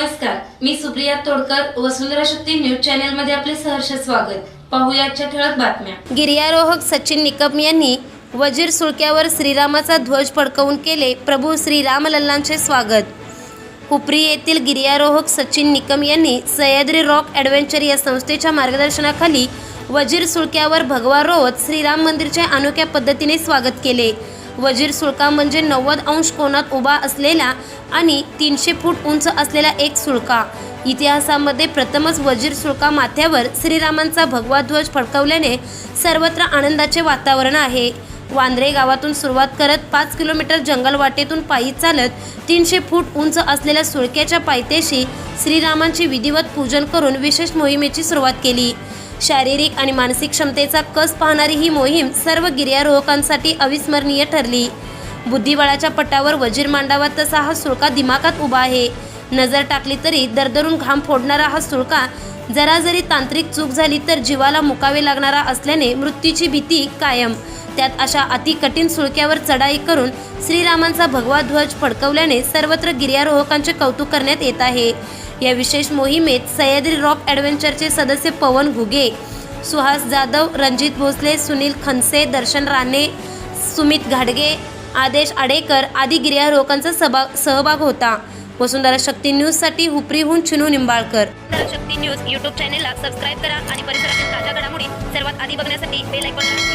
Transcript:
नमस्कार मी Supriya Todkar Vasundhara Shakti news channel मध्ये आपले सहर्ष स्वागत. पाहुयाच्या ठळक बातम्या. गिर्यारोहक सचिन निकम यांनी वजीर सुळक्यावर श्रीरामाचा ध्वज फडकवून केले प्रभू श्रीरामलल्लांचे स्वागत. उपरी येथील गिर्यारोहक सचिन निकम यांनी सह्याद्री रॉक ॲडव्हेंचर या संस्थेच्या मार्गदर्शनाखाली वजीर सुळक्यावर भगवा रोवत श्रीराम मंदिरचे अनोख्या पद्धतीने स्वागत केले. वजीर सुळका म्हणजे नव्वद अंश कोणात उभा असलेला आणि तीनशे फूट उंच असलेला एक सुळका. इतिहासामध्ये प्रथमच वजीर सुळका माथ्यावर श्रीरामांचा भगवा ध्वज फडकवल्याने सर्वत्र आनंदाचे वातावरण आहे. वांद्रे गावातून सुरुवात करत पाच किलोमीटर जंगल वाटेतून पायी चालत तीनशे फूट उंच असलेल्या सुळक्याच्या पायथ्याशी श्रीरामांची विधिवत पूजन करून विशेष मोहिमेची सुरुवात केली. शारीरिक आणि मानसिक क्षमतेचा कस पाहणारी ही मोहीम सर्व गिर्यारोहकांसाठी अविस्मरणीय ठरली. बुद्धिबळाच्या पटावर वजीर मांडावा तसा हा सुळका दिमागात उभा आहे. नजर टाकली तरी दरदरून घाम फोडणारा हा सुळका जरा जरी तांत्रिक चूक झाली तर जीवाला मुकावे लागणारा असल्याने मृत्यूची भीती कायम. त्यात अशा अति कठीण सुळक्यावर चढाई करून श्रीरामांचा भगवा ध्वज फडकवल्याने सर्वत्र गिर्यारोहकांचे कौतुक करण्यात येत आहे. या विशेष मोहिमेत सह्याद्री रॉक ॲडव्हेंचरचे सदस्य पवन घुगे सुहास जाधव रणजित भोसले सुनील खनसे दर्शन राणे सुमित घाडगे आदेश आडेकर आदी गिर्यारोहकांचा सहभाग सहभाग होता. वसुंधरा शक्ती न्यूजसाठी हुपरीहून चिनू निंबाळकर. शक्ती न्यूज यूट्यूब चॅनेलला सबस्क्राईब करा आणि परिसरातील ताज्या घडामोडी सर्वात आधी बघण्यासाठी बेल आयकॉनला